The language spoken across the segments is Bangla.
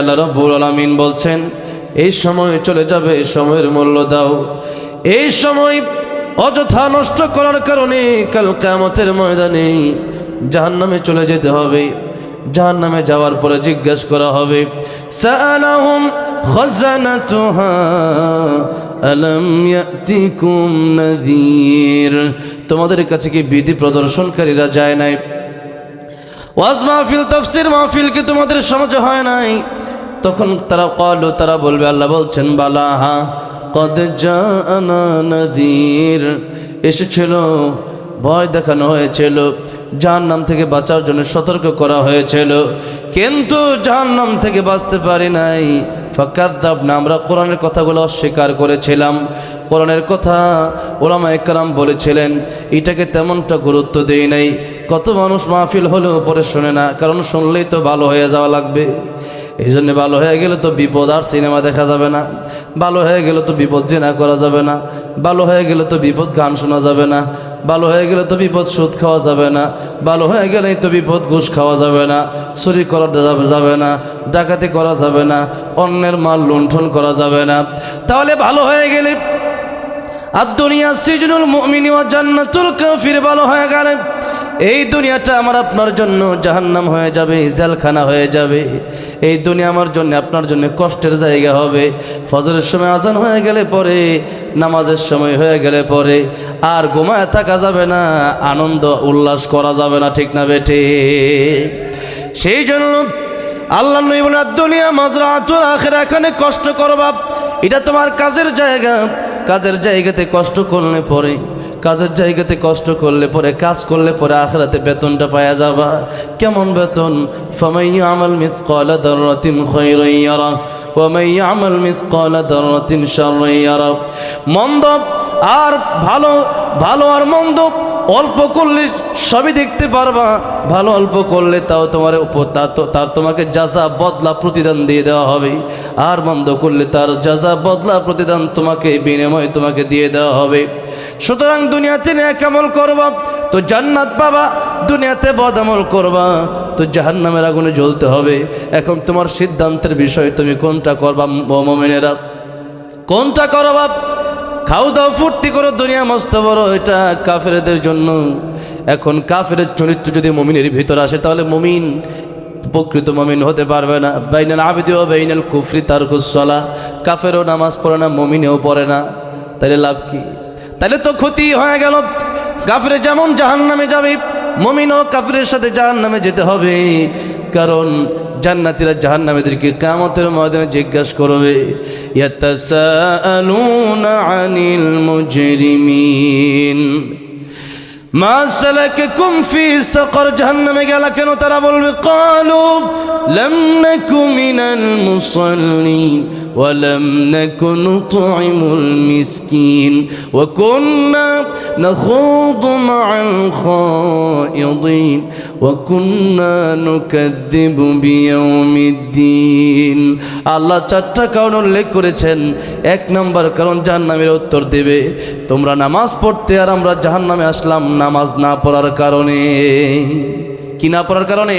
আল্লাহ রব্বুল আলামিন বলছেন, এই সময় চলে যাবে সময়ের মূল্য দাও। এই সময় অযথা নষ্ট করার কারণে কাল কিয়ামতের ময়দানে জাহান্নামে চলে যেতে হবে। জাহান্নামে যাওয়ার পরে জিজ্ঞাসা করা হবে, সাআলাহুম খাজানাতুহা, আলাম ইয়াতিকুম নাযীর? তোমাদের কাছে কি বিধি প্রদর্শনকারীরা যায় নাই? ওয়াজ মাহফিল, তফসির মাহফিল কি তোমাদের সমাজে হয় নাই? তখন তারা কল, তারা বলবে, আল্লাহ বলছেন বালাহা কদ নদীর, এসেছিল, ভয় দেখানো হয়েছিল যার নাম থেকে বাঁচার জন্য সতর্ক করা হয়েছিল, কিন্তু যার নাম থেকে বাঁচতে পারি নাই। ফাকাদ্দাব না আমরা কোরআনের কথাগুলো অস্বীকার করেছিলাম। কোরআনের কথা ওলামা একরাম বলেছিলেন, এটাকে তেমনটা গুরুত্ব দেই নাই। কত মানুষ মাহফিল হলেও পরে শোনে না, কারণ শুনলেই তো ভালো হয়ে যাওয়া লাগবে। এই জন্য ভালো হয়ে গেলে তো বিপদ আর সিনেমা দেখা যাবে না। ভালো হয়ে গেলে তো বিপদ জেনা করা যাবে না। ভালো হয়ে গেলে তো বিপদ গান শোনা যাবে না। ভালো হয়ে গেলে তো বিপদ সুদ খাওয়া যাবে না। ভালো হয়ে গেলেই তো বিপদ ঘুষ খাওয়া যাবে না। চুরি করা যাবে- না। ডাকাতি করা যাবে না। অন্যের মাল লুণ্ঠন করা যাবে না। তাহলে ভালো হয়ে গেলে আর দুনিয়া সিজনুল মুমিনি ওয়া জান্নাতুল কাফির ভালো হয়ে গেলে এই দুনিয়াটা আমার আপনার জন্য জাহান্নাম হয়ে যাবে জেলখানা হয়ে যাবে। এই দুনিয়া আমার জন্য আপনার জন্য কষ্টের জায়গা হবে। ফজরের সময় আজান হয়ে গেলে পরে নামাজের সময় হয়ে গেলে পরে আর ঘুমায় থাকা যাবে না আনন্দ উল্লাস করা যাবে না ঠিক না বেঠে? সেই জন্য আল্লাহ নবী বলেন, দুনিয়া মাজরাতুল আখিরা এখানে কষ্ট করবা এটা তোমার কাজের জায়গা। কাজের জায়গাতে কষ্ট করলে পরে, কাজের জায়গাতে কষ্ট করলে পরে, কাজ করলে পরে আখরাতে বেতনটা পাওয়া যাবা। কেমন বেতন? ফমাই আমাল শাররান ইয়ারা। মন্দ আর ভালো ভালো আর মন্দ অল্প করলে সবই দেখতে পারবা, ভালো অল্প করলে তাও তোমার উপর তার তোমাকে যাজা বদলা প্রতিদান দিয়ে দেওয়া হবে, আর মন্দ করলে তার যাজা বদলা প্রতিদান তোমাকে বিনিময়ে তোমাকে দিয়ে দেওয়া হবে। সুতরাং দুনিয়াতে ন্যায় আমল করবা, তো জান্নাত পাবা, দুনিয়াতে বদ আমল করবা, তো জাহান্নামের আগুনে জ্বলতে হবে। এখন তোমার সিদ্ধান্তের বিষয় তুমি কোনটা করবা মোমেনেরা? কোনটা করবা? খাও দাও, ফুর্তি করো, দুনিয়া মস্ত বড়, এটা কাফেরদের জন্য। এখন কাফের চরিত্র যদি মমিনের ভিতরে আসে, তাহলে মমিন প্রকৃত মমিন হতে পারবে না। বাইনাল আবিদি ও বাইনাল কুফরি তার কুসলা কাফেরও নামাজ পড়ে না, মমিনেও পড়ে না। তাহলে লাভ কি? তাহলে তো ক্ষতি হয়ে গেল। কাফের যেমন জাহান নামে যাবে, মমিনও কাফেরের সাথে জাহান নামে যেতে হবে। কারণ জান্নাতীরা জাহান্নামীদেরকে কামতের ময়দানে জিজ্ঞাসা করবে আনিল মুজরিমিন? মা সালাকাকুম জাহান্নামে গেল কেন? তারা বলবে ক্বালু লাম নাকু মুসাল্লিন। নাকু নুতঈমুল মিসকিন ওয়া কুন্না নাখুদু মা'আল খায়িদিন ওয়া কুন্না নুকাযযিবু বিয়াউমিদ্দিন। আল্লাহ চারটা কারণ উল্লেখ করেছেন। এক নম্বর কারণ জাহান্নামের উত্তর দেবে, তোমরা নামাজ পড়তে আর আমরা জাহান্নামে আসলাম নামাজ না পড়ার কারণে। কি না পড়ার কারণে?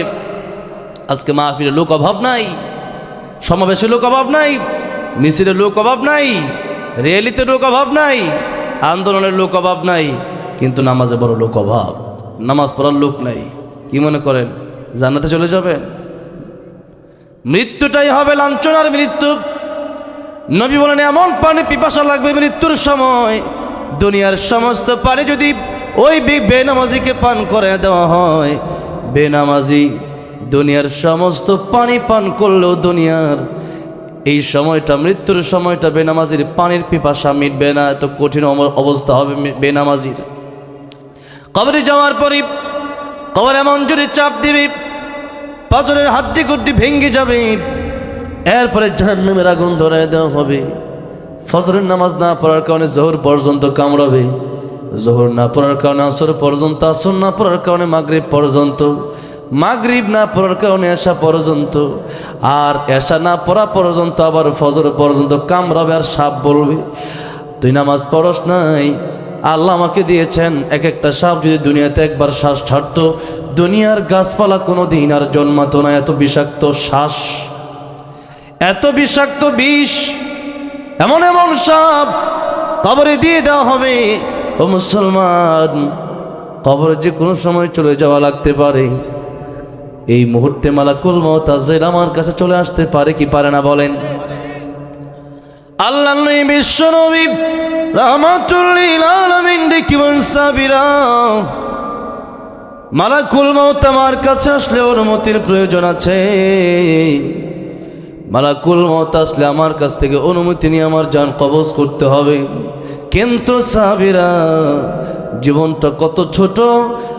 আজকে মাহফিলে লোক অভাব নাই, সমাবেশে লোক অভাব নাই মিছিলে লোক অভাব নাই র্যালিতে লোক অভাব নাই, আন্দোলনের লোক অভাব নাই, কিন্তু নামাজে বড় লোক অভাব, নামাজ পড়ার লোক নাই। কি মনে করেন? জান্নাতে চলে যাবেন? মৃত্যুটাই হবে লাঞ্ছনার মৃত্যু। নবী বলেন, এমন পানি পিপাসা লাগবে মৃত্যুর সময়। দুনিয়ার সমস্ত পানি যদি ওই বেনামাজিকে পান করে দেওয়া হয়। বেনামাজি দুনিয়ার সমস্ত পানি পান করলেও দুনিয়ার এই সময়টা, মৃত্যুর সময়টা বেনামাজির পানির পিপাসা মিটবে না, এত কঠিন অব- অবস্থা হবে বেনামাজির। কবরে যাওয়ার পরই কবর এমন জোরে চাপ দিবি, পাথরের হাড্ডি গুড্ডি ভেঙে যাবে, এরপরে জাহান্নামের আগুন ধরায় দেওয়া হবে। ফজরের নামাজ না পড়ার কারণে জোহর পর্যন্ত কামড়াবে, জোহর না পড়ার কারণে আসর পর্যন্ত, আসর না পড়ার কারণে মাগরিব পর্যন্ত। মাগরিব না পড়ার কারণে এসা পর্যন্ত, আর এসা না পড়া পর্যন্ত, আবার ফজর পর্যন্ত কামড়াবে আর সাপ বলবে। তুই নামাজ পড়স নাই, আল্লাহ আমাকে দিয়েছেন এক একটা সাপ যদি দুনিয়াতে একবার শ্বাস ছাড়তো, দুনিয়ার গাছপালা কোনো দিন আর জন্মাতো না। এত বিষাক্ত শ্বাস, এত বিষাক্ত বিষ, এমন এমন সাপ কবরে দিয়ে দেওয়া হবে। ও মুসলমান, কবরে যে কোনো সময় চলে যাওয়া লাগতে পারে। এই মুহূর্তে মালাকুল মত আজরাইল আমার কাছে চলে আসতে পারে কি পারে না বলেন। আল্লাহ বিশ্ব নবী সাবিরা মালাকুল মত আমার কাছে আসলে অনুমতির প্রয়োজন আছে। মালাকুল মত আসলে আমার কাছ থেকে অনুমতি নিয়ে আমার যান কবজ করতে হবে। কিন্তু সাবিরা জীবনটা কত ছোট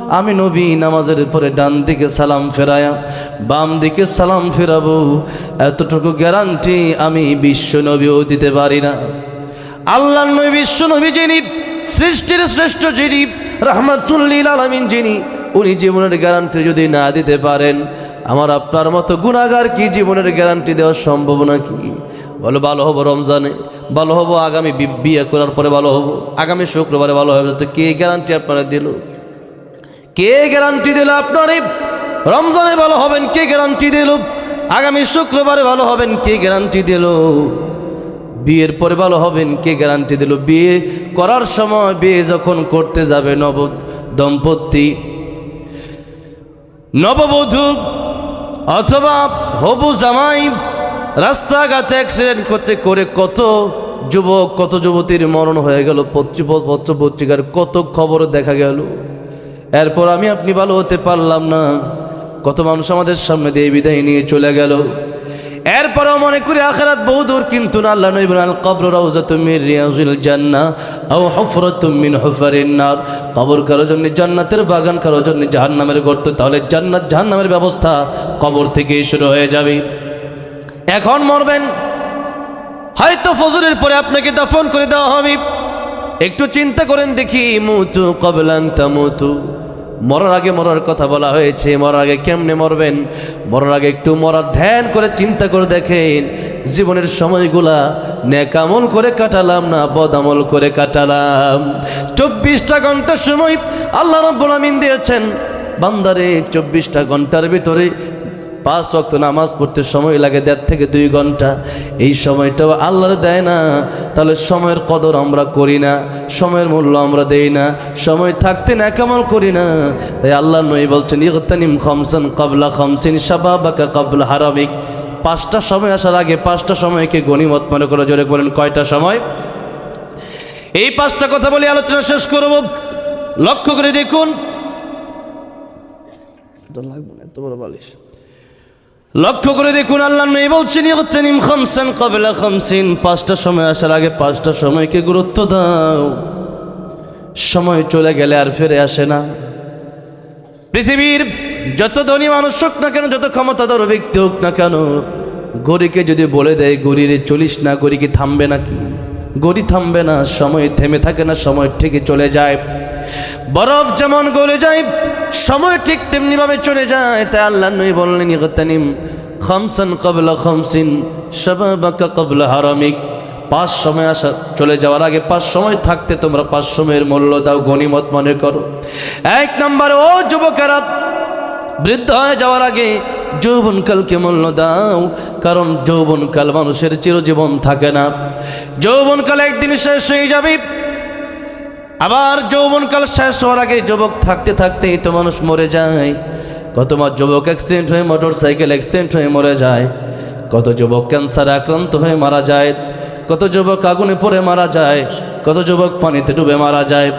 আমি নবী নামাজের পরে ডান দিকে সালাম ফেরায়া, বাম দিকে সালাম ফেরাবো। এতটুকু গ্যারান্টি আমি বিশ্ব নবীও দিতে পারি না। আল্লাহ নবী বিশ্ব নবী যিনি, সৃষ্টির শ্রেষ্ঠ যিনি, রহমাতুল্লিল আলমিন যিনি, উনি জীবনের গ্যারান্টি যদি না দিতে পারেন, আমার আপনার মতো গুণাগার কি জীবনের গ্যারান্টি দেওয়া সম্ভব নাকি? বলো, ভালো হব রমজানে, ভালো হব আগামী বিয়ে করার পরে ভালো হব, আগামী শুক্রবারে ভালো হবে, তো কে গ্যারান্টি আপনারা দিল? কে গ্যারান্টি দিল আপনারে? রমজানে ভালো হবেন, কে গ্যারান্টি দিল? আগামী শুক্রবারে ভালো হবেন, কে গ্যারান্টি দিল? বিয়ের পরে ভালো হবেন, কে গ্যারান্টি দিল? বিয়ে করার সময় বিয়ে যখন করতে যাবে নব দম্পতি, নববধূ অথবা হবু জামাই, রাস্তাঘাটে অ্যাক্সিডেন্ট করতে করে কত যুবক, কত যুবতীর মরণ হয়ে গেল, পত্রিক পত্র পত্রিকার কত খবর দেখা গেল। এরপর আমি আপনি ভালো হতে পারলাম না। কত মানুষ আমাদের সামনে দিয়ে বিদায় নিয়ে চলে গেল। এরপরেও মনে করি আখেরাত বহু দূর, কিন্তু না, আল্লাহ নবী বলেন কবর রাউজাতুম মিন রিয়াজিল জান্নাহ আও হুফরাতুম মিন হুফারিন নার। কবর কারও জন্য জান্নাতের বাগান কারও জন্য জাহান্নামের গর্ত। তাহলে জান্নাত, জাহান্নামের ব্যবস্থা কবর থেকেই শুরু হয়ে যাবে। এখন মরবেন। হয়তো ফজরের পরে আপনাকে দাফন করে দেওয়া হবে। একটু চিন্তা করেন দেখি, মুতু কবলান তামুতু মরার আগে মরার কথা বলা হয়েছে, মরার আগে কেমনে মরবেন? মরার আগে একটু মরার ধ্যান করে, চিন্তা করে দেখেন, জীবনের সময়গুলা নেকামল করে কাটালাম না বদামল করে কাটালাম। চব্বিশটা ঘণ্টার সময় আল্লাহ রব্বুল আমিন দিয়েছেন, বান্দারে, চব্বিশটা ঘণ্টার ভিতরে পাঁচ ওয়াক্ত নামাজ পড়তে সময় লাগে দেড় থেকে দুই ঘণ্টা। এই সময়টাও আল্লাহর দেয় না। তাহলে সময়ের কদর আমরা করি না, সময়ের মূল্য আমরা দেই না, সময় থাকতে না কেমন করি না। তাই আল্লাহ নই বলছেন, ইগতানিম খমসান কাবলা খমসিন শাবাবাকা কাবলা হারামিক। পাঁচটা সময় আসার আগে পাঁচটা সময়কে গণিমত মনে করে জোরে বলেন, কয়টা সময়? এই পাঁচটা কথা বলে আলোচনা শেষ করব। লক্ষ্য করে দেখুন। লাগবে না বালিশ। লক্ষ্য করে দেখুন আল্লাহ নেই বলছেন, ইগতানিম খামসান ক্বাবলা খামসিন। পাঁচটা সময় আসার আগে পাঁচটা সময়কে গুরুত্ব দাও। সময় চলে গেলে আর ফিরে আসে না। পৃথিবীর যত ধনী মানুষ হোক না কেন, যত ক্ষমতাধর ব্যক্তি হোক না কেন, গরিকে যদি বলে দেয়, গরিরে চলিস না গরি কি থামবে নাকি? গরি থামবে না, সময় থেমে থাকে না, সময় ঠিকই চলে যায়। বরফ যেমন গলে যায়, সময় ঠিক তেমনিভাবে চলে যায়। তাই আল্লাহ নই বললেন, ইগতানিম খামসান কবলা খামসিন, শাবাবাকা কবলা হারামিক। পাঁচ সময় আসা, চলে যাওয়ার আগে পাঁচ সময় থাকতে তোমরা পাঁচ সময়ের মূল্য দাও, গণিমত মনে করো। এক নম্বর, ও যুবকেরা, বৃদ্ধ হয়ে যাওয়ার আগে যৌবনকালকে মূল্য দাও, কারণ যৌবনকাল মানুষের চিরজীবন থাকে না। যৌবনকাল একদিন শেষ হয়ে যাবে আবার যৌবনকাল শেষ হওয়ার আগে যুবক থাকতে থাকতেই তো মানুষ মরে যায়। কত মাস যুবক অ্যাক্সিডেন্ট হয়ে মোটর সাইকেল অ্যাক্সিডেন্ট হয়ে মরে যায়। কত যুবক ক্যান্সারে আক্রান্ত হয়ে মারা যায়। কত যুবক আগুনে পড়ে মারা যায়। কত যুবক পানিতে ডুবে মারা যায়।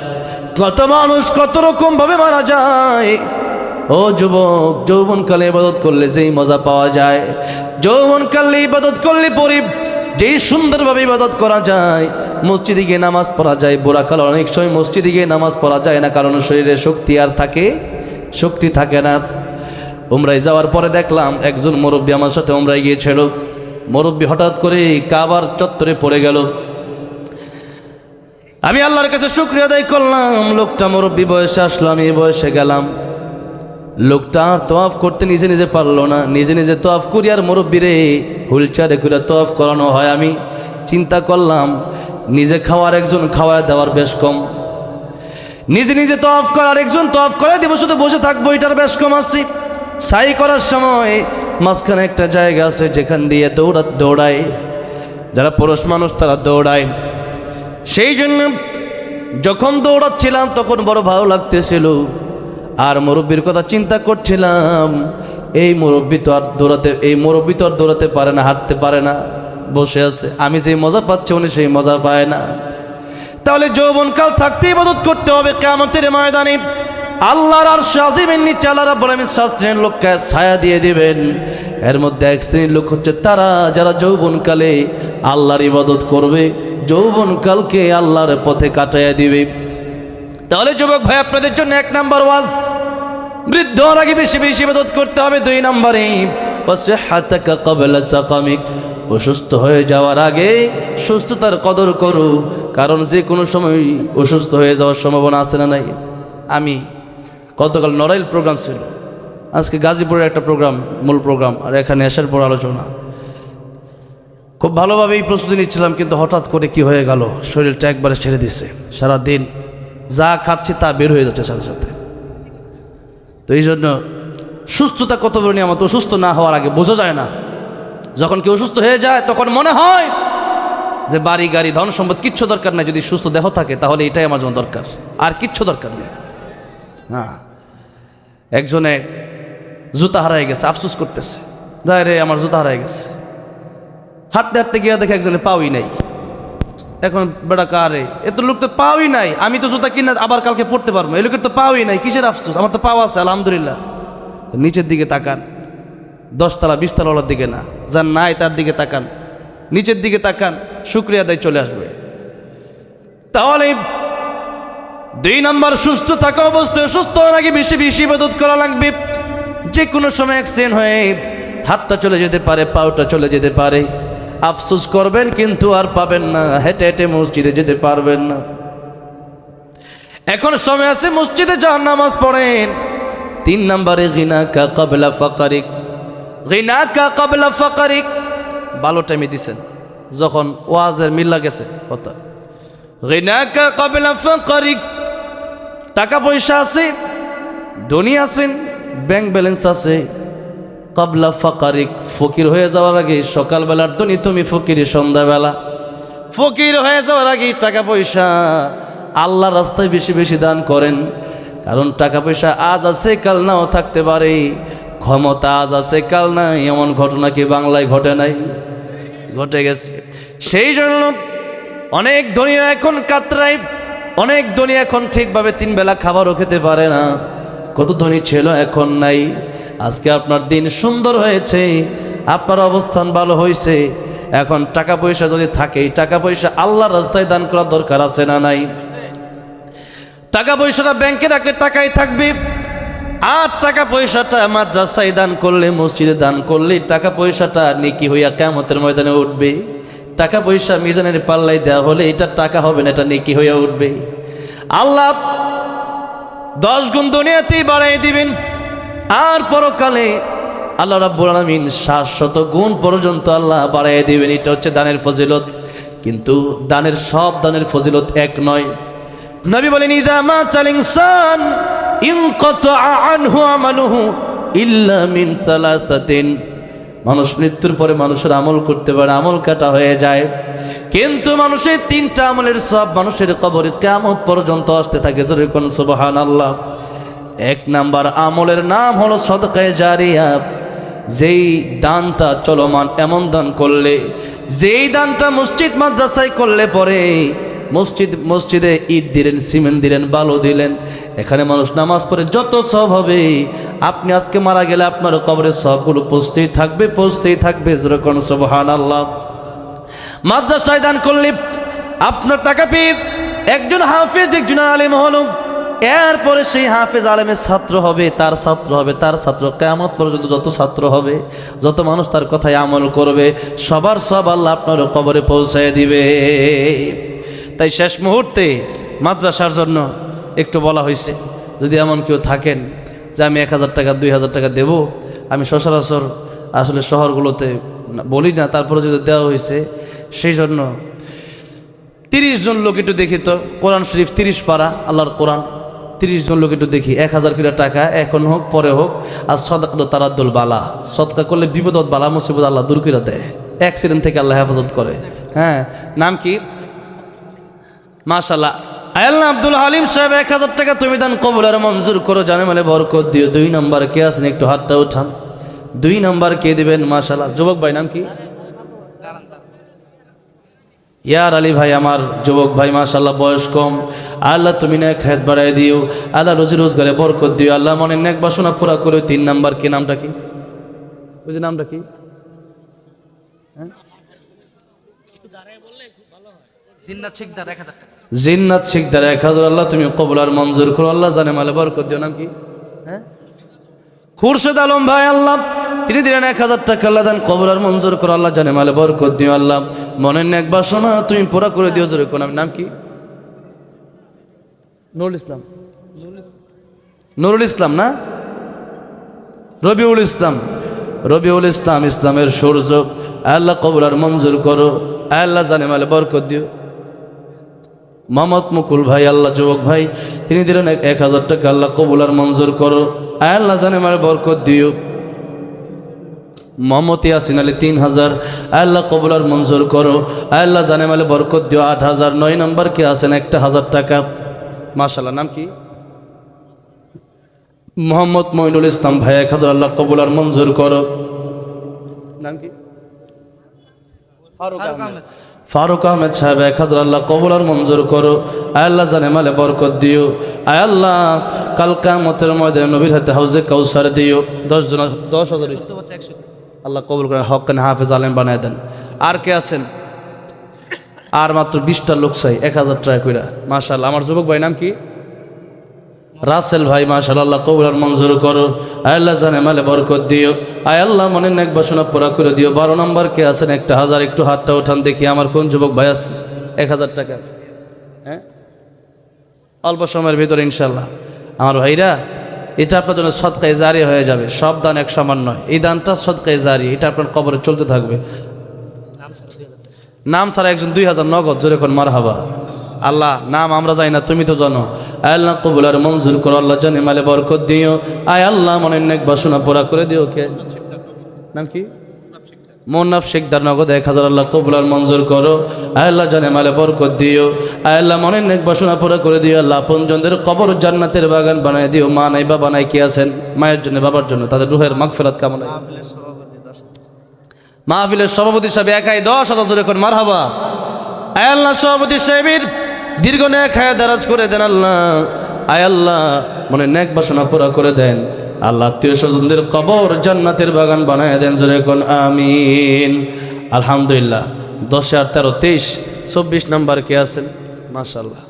কত মানুষ কত রকম ভাবে মারা যায়। ও যুবক, যৌবনকালে ইবাদত করলে যেই মজা পাওয়া যায়। যৌবনকালে ইবাদত করলে পরি যেই সুন্দরভাবে ইবাদত করা যায়। মসজিদে গিয়ে নামাজ পড়া যায়। বুড়াকাল অনেক সময় মসজিদে গিয়ে নামাজ পড়া যায় না, কারণ শরীরে শক্তি আর থাকে, শক্তি থাকে না। উমরাই যাওয়ার পরে দেখলাম একজন মুরব্বী আমার সাথে উমরাই গিয়েছিল। মুরব্বী হঠাৎ করে কাবার চত্বরে পড়ে গেল। আমি আল্লাহর কাছে শুক্রিয়া আদায় করলাম। লোকটা মুরব্বী বয়সে আসলো, আমি এই বয়সে গেলাম। লোকটা আর তোয়াফ করতে নিজে নিজে পারল না। নিজে নিজে তোয়াফ করি আর মুরব্বীরে হুইল চেয়ারে করে তোয়াফ করানো হয়। আমি চিন্তা করলাম নিজে খাওয়ার একজন খাওয়া দেওয়ার বেশ কম। নিজে নিজে তোয়াফ করার একজন তোয়াফ করে দিব, শুধু বসে থাকব, এটার বেশ কম আসছি সাই করার সময় মাঝখানে একটা জায়গা আছে যেখান দিয়ে দৌড়া, দৌড়ায়। যারা পুরুষ মানুষ, তারা দৌড়ায়। সেই জন্য যখন দৌড়াচ্ছিলাম, তখন বড় ভালো লাগতেছিল। আর মুরব্বীর কথা চিন্তা করছিলাম, এই মুরব্বী তো আর দৌড়াতে, এই মুরব্বী তো আর দৌড়াতে পারে না, হাঁটতে পারে না। বসে আছে। আমি যে মজা পাচ্ছি, উনি সেই মজা পায় না। তাহলে যৌবনকাল থাকতে ইবাদত করতে হবে কেমতের ময়দানে। আল্লাহর আর সাজিমের নিচে আল্লাহ রাব্বুল সাত লোককে ছায়া দিয়ে দিবেন। এর মধ্যে এক শ্রেণির লোক হচ্ছে তারা যারা যৌবনকালে আল্লাহর ইবাদত করবে, যৌবনকালকে আল্লাহর পথে কাটাইয়া দিবে। তাহলে যুবক ভাই, আপনাদের জন্য এক নাম্বার ওয়াজ। বৃদ্ধ আগে বেশি বেশি ইবাদত করতে হবে। দুই নম্বরে ক্বাবলা সাকামিক। অসুস্থ হয়ে যাওয়ার আগে সুস্থতার কদর করো। কারণ যে কোনো সময় অসুস্থ হয়ে যাওয়ার সম্ভাবনা আছে না নাই? আমি, গতকাল নড়াইল প্রোগ্রাম ছিল। আজকে গাজীপুরের একটা প্রোগ্রাম মূল প্রোগ্রাম আর এখানে আসার পর আলোচনা। খুব ভালোভাবেই প্রস্তুতি নিচ্ছিলাম, কিন্তু হঠাৎ করে কি হয়ে গেল? শরীরটা একবারে ছেড়ে দিচ্ছে সারা দিন যা খাচ্ছি তা বের হয়ে যাচ্ছে সাথে সাথে। তো এই জন্য সুস্থতা কত বড় নিয়ামত অসুস্থ না হওয়ার আগে বোঝা যায় না। যখন কেউ অসুস্থ হয়ে যায়, তখন মনে হয় যে বাড়ি, গাড়ি, ধন সম্পদ কিচ্ছু দরকার নাই। যদি সুস্থ দেহ থাকে, তাহলে এটাই আমার জন্য দরকার। আর কিচ্ছু দরকার নেই। হ্যাঁ একজনে জুতা হারাই গেছে, আফসোস করতেছে। যাই রে, আমার জুতা হারাই গেছে। হাঁটতে হাঁটতে গিয়ে দেখে একজনে পাওই নাই। এখন বেটা কারে? এত লোক তো পাওই নাই। আমি তো জুতা কিনা আবার কালকে পড়তে পারব এই লোকের তো পাওই নাই। কিসের আফসোস? আমার তো পাওয়া আছে, আলহামদুলিল্লাহ। নিচের দিকে তাকান। দশতলা বিশতলাওয়ালার দিকে না। যার নাই তার দিকে তাকান। নিচের দিকে তাকান, শুক্রিয়া দেয় চলে আসবে। তাহলে দুই নম্বর, সুস্থ থাকা অবস্থায়, সুস্থ হওয়ার আগে বেশি বেশি ইবাদত করা লাগবে। যে কোনো সময় অ্যাক্সিডেন্ট হয়ে হাতটা চলে যেতে পারে পাউটা চলে যেতে পারে। আফসোস করবেন কিন্তু আর পাবেন না। হেঁটে হেঁটে মসজিদে যেতে পারবেন না। এখন সময় আছে মসজিদে যাওয়ার, নামাজ পড়েন। তিন নম্বরে, গিনা কাবলা ফাকারিক। গিনা কা কাবলা ফাকারিক। ভালো টাইমে দিছেন। যখন ওয়াজের মিল্লা গেছে, কথা। গিনা কা কাবলা ফাকারিক। টাকা পয়সা আছে, ধনী আছেন ব্যাংক ব্যালেন্স আছে। কাবলা ফাকারিক ফকির হয়ে যাওয়ার আগে সকালবেলার ধনী তুমি ফকির, সন্ধ্যাবেলা। ফকির হয়ে যাওয়ার আগে টাকা পয়সা আল্লাহ রাস্তায় বেশি বেশি দান করেন। কারণ টাকা পয়সা আজ আছে, কাল নাও থাকতে পারে। ক্ষমতা আজ আছে, কাল নাই, এমন ঘটনা কি বাংলায় ঘটে নাই? ঘটে গেছে। সেই জন্য অনেক ধনী এখন কাতরায়, অনেক ধনী এখন ঠিকভাবে তিন বেলা খাবারও খেতে পারে না। কত ধনী ছিল এখন নাই। আজকে আপনার দিন সুন্দর হয়েছে, আপনার অবস্থান ভালো হয়েছে। এখন টাকা পয়সা যদি থাকে টাকা পয়সা আল্লাহর রাস্তায় দান করার দরকার আছে না নাই? টাকা পয়সাটা ব্যাংকে রাখলে টাকাই থাকবে। আর টাকা পয়সাটা মাদ্রাসায় দান করলে, মসজিদে দান করলে, টাকা পয়সাটা নেকি হইয়া কেমতের ময়দানে উঠবে। টাকা পয়সা মিজানের পাল্লাই দেওয়া হলে এটা টাকা হবে না, এটা নেকি হইয়া উঠবে। আল্লাহ দশ গুণ দুনিয়াতেই বাড়াই দিবেন। আর পরকালে আল্লাহ রাব্বুল আলামিন শাশ্বত গুণ পর্যন্ত আল্লাহ বাড়াই দিবেন, এটা হচ্ছে দানের ফজিলত। কিন্তু দানের সব দানের ফজিলত এক নয়। নবী বলেন, ইদা মা চাল ইনসান মিন মানুষ মৃত্যুর পরে মানুষের আমল করতে পারে, আমল কাটা হয়ে যায়। কিন্তু মানুষের তিনটা আমলের সব মানুষের কবরে কেমন পর্যন্ত আসতে থাকে সুবহান আল্লাহ এক নাম্বার আমলের নাম হলো সদকায় জারিয়া। যেই দানটা চলমান এমন দান করলে, যেই দানটা মসজিদ মাদ্রাসায় করলে পরে মসজিদ, মসজিদে ইট দিলেন, সিমেন্ট দিলেন, বালু দিলেন এখানে মানুষ নামাজ পড়ে যত সব হবে। আপনি আজকে মারা গেলে আপনার কবরের সবগুলো পৌঁছতেই থাকবে পৌঁছতেই থাকবে। যেরকম সুবহান আল্লাহ মাদ্রাসায় দান করলে আপনার টাকা পেয়ে একজন হাফেজ, একজন আলেম হলো। এরপরে সেই হাফেজ আলেমের ছাত্র হবে, তার ছাত্র হবে, তার ছাত্র কেমন পর্যন্ত যত ছাত্র হবে, যত মানুষ তার কথায় আমল করবে, সবার সব আল্লাহ আপনার কবরে পৌঁছায় দিবে। তাই শেষ মুহূর্তে মাদ্রাসার জন্য একটু বলা হয়েছে, যদি এমন কেউ থাকেন যে আমি এক হাজার টাকা, দুই হাজার টাকা দেব, আমি সচরাচর আসলে শহরগুলোতে বলি না, তারপরে যদি দেওয়া হয়েছে, সেই জন্য তিরিশ জন লোক একটু দেখি তো, কোরআন শরীফ তিরিশ পারা, আল্লাহর কোরআন, তিরিশ জন লোক একটু দেখি, এক হাজার কিলো টাকা, এখন হোক, পরে হোক, আর সদকা তো তারাদ্দুল বালা, সদকা করলে বিপদ বালা, মুসিবত আল্লাহ দূর করে দেয় অ্যাক্সিডেন্ট থেকে আল্লাহ হেফাজত করে হ্যাঁ নাম কি? মাশাল্লাহ আয়াল্লাহ আব্দুল হালিম সাহেব, এক হাজার টাকা তুমি দান কবুলার মঞ্জুর করো, জানে মানে বরকত দিও। দুই নাম্বার কে আছেন একটু হাতটা উঠান। দুই নাম্বার কে দিবেন? মাশাল্লাহ যুবক ভাই, নাম কি? ইয়ার আলী ভাই, আমার যুবক ভাই মাশাল্লাহ বয়স কম। আল্লাহ তুমি নেক হেদ বাড়াই দিও। আল্লাহ রোজি রোজগারে বরকত দিও। আল্লাহ মনে নেক বাসনা পুরা করে তিন নাম্বার কি, নামটা কি? বুঝি নামটা কি? জিন্নাত শিকদার এক হাজার আল্লাহ তুমি কবুলার মঞ্জুর করো। আল্লাহ জানে মালে বরকত দিও নাম কি? হ্যাঁ? খুরশেদ আলম ভাই আল্লাহ। তিনি দিলেন এক হাজার টাকা আল্লাহ দেন কবুলার মঞ্জুর করো আল্লাহ জানে মালে বরকত দিও আল্লাহ। মনের নেক বাসনা তুমি পুরা করে দিও জোরে কোন নাম কি? নুরুল ইসলাম। নুরুল ইসলাম না? রবিউল ইসলাম। রবিউল ইসলাম ইসলামের সূর্য। আল্লাহ কবুলার মঞ্জুর করো। আল্লাহ জানে মালে বরকত দিও। মোহাম্মদ মুকুল ভাই, আল্লাহ যুবক ভাই, তিনি দিলেন এক- হাজার টাকা, আল্লাহ কবুলার মঞ্জুর করো। আল্লাহ জানে মালে বরকত দিও। মোহাম্মদ ইয়াসিন আলী তিন হাজার আল্লাহ কবুলার মঞ্জুর করো। আল্লাহ জানে মালে বরকত দিও, আট হাজার। নয় নম্বর কে আছেন? একটা হাজার টাকা। মাশাল্লাহ নাম কি? মোহাম্মদ মইনুল ইসলাম ভাই, এক হাজার, আল্লাহ কবুলার মঞ্জুর করো। নাম কি? ফারুক আহমেদ সাহেব, এক হাজার আল্লাহ কবল আর মঞ্জুর করো। আয় আল্লাহ জানে মালে বরকত দিও। আয় আল্লাহ, কাল কামতের ময়দানে নবীর হাতে হাউজে কাউসার দিও। দশ জন, দশ হাজার। আল্লাহ কবুল করে হকান হাফেজ আলেম বানায় দেন। আর কে আছেন? আর মাত্র বিশটা লোক চাই, এক হাজার টাকা কইরা। মাশাল আমার যুবক ভাই নাম কি? রাসেল ভাই মাশাল আল্লাহ কবুলার মঞ্জুর করো। আল্লাহ জানে মালে বরকত দিও। আয় আল্লাহ মনের নেক বাসনা পুরা করে দিও। বারো নম্বর কে আছেন? একটা হাজার, একটু হাতটা ওঠান দেখি আমার কোন যুবক ভাই আছে। এক হাজার টাকা। হ্যাঁ? অল্প সময়ের ভিতরে ইনশাল্লাহ আমার ভাইরা, এটা আপনার জন্য সৎকায় জারি হয়ে যাবে। সব দান এক সমান নয়। এই দানটা সৎকায় জারি। এটা আপনার কবরে চলতে থাকবে। নাম ছাড়া একজন দুই হাজার নগদ, জোরে কোন মার হাবা আল্লাহ, নাম আমরা যাই না, তুমি তো জানো। আল্লাহ কবুলার মঞ্জুর করো, আল্লাহ জানে, মালে বরকত দিও। আয় আল্লাহ মনের নেক বাসনা পুরা করে দিও কে নাম কি? মোনাফ শেখদার নগদ এক হাজার, আল্লাহ কবুলার মঞ্জুর করো। আল্লাহ, জানে, মালে বরকত দিও। আল্লাহ মনের নেক বাসনা পুরা করে দিও। আল্লাহ, আপনজনদের কবর জান্নাতের বাগান বানায় দিও। মা নাই, বাবা নাই, কে আছেন? মায়ের জন্য, বাবার জন্য, তাদের রুহের মাগফিরাত কামনা মাহফিলের সভাপতি সাহেব একাই দশ হাজার জোরে করে মার হাবা আল্লাহ, সভাপতি সাহেবের দীর্ঘ নেক হায়া দারাজ করে দেন আল্লাহ। আয় আল্লাহ, মনে নেক বাসনা পুরা করে দেন। আল্লাহ আত্মীয় স্বজনদের কবর জান্নাতের বাগান বানায় দেন, জোরে কোন আমিন। আলহামদুলিল্লাহ, দশ আট তেরো, তেইশ, চব্বিশ নাম্বার কে আছেন? মাশাল্লাহ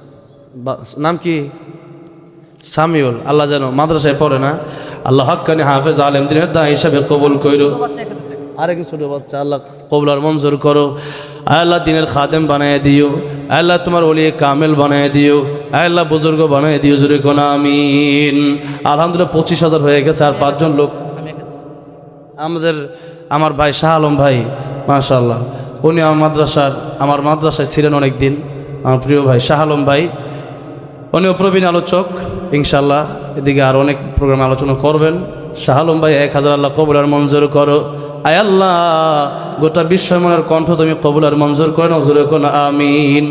নাম কি? সামিউল, আল্লাহ যেন মাদ্রাসায় পড়ে না। আল্লাহ হক্কানি হাফেজ আলেম দিনের দা হিসাবে কবুল কইরো। আরেক ছোট বাচ্চা, আল্লাহ কবলার মঞ্জুর করো। আল্লাহ দিনের খাদেম বানায় দিও, আল্লাহ তোমার ওলিয়ে কামেল বানায় দিও, আল্লাহ বুজুর্গ বানায় দিও জুড়ে কোন আমিন। আলহামদুলিল্লাহ পঁচিশ হাজার হয়ে গেছে আর পাঁচজন লোক। আমাদের, আমার ভাই শাহ আলম ভাই মাশাল্লাহ উনি আমার মাদ্রাসার, আমার মাদ্রাসায় ছিলেন অনেক দিন আমার প্রিয় ভাই শাহ আলম ভাই। উনিও প্রবীণ আলোচক ইনশাল্লাহ এদিকে আর অনেক প্রোগ্রামে আলোচনা করবেন। শাহ আলম ভাই এক হাজার আল্লাহ কবুলার মঞ্জুর করো। আয় আল্লাহ, গোটা বিশ্বমনের কণ্ঠ তুমি কবুলার মঞ্জুর করে নজরে কোন আমিন।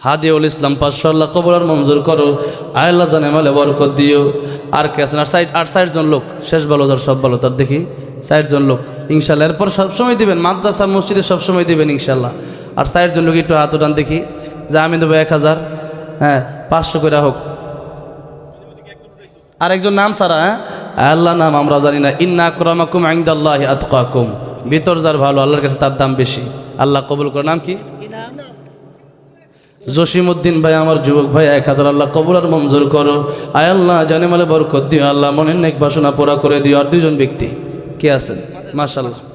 হাদিউল ইসলাম পাঁচশো আল্লাহ কবুলার মঞ্জুর করো। আয় আল্লাহ জানে মালে বরকত দিও। আর কে আছেন? আর সাইড ষাট জন লোক, শেষ ভালো যার, সব ভালো তার দেখি। জন লোক, ইনশাল্লাহ। এরপর সবসময় দিবেন, মাদ্রাসা, মসজিদে সবসময় দিবেন, ইনশাল্লাহ। আর জন লোক একটু হাত উঠান দেখি। যে আমি দেবো এক হাজার হ্যাঁ পাঁচশো করে হোক। আর একজন নাম সারা হ্যাঁ? আল্লাহ নাম আমরা জানি না। ইন্না আকরামাকুম আইন্দাল্লাহ আতকাকুম। ভিতর যার ভালো আল্লাহর কাছে তার দাম বেশি। আল্লাহ কবুল করে নাম কি? জসিমুদ্দিন ভাই আমার যুবক ভাই এক হাজার আল্লাহ কবুল আর মঞ্জুর করো। আয় আল্লাহ জানে মালে বরকত দিও। আল্লাহ মনের নেক বাসনা পোড়া করে দিও। আর দুজন ব্যক্তি কে আছেন? মাশাল্লাহ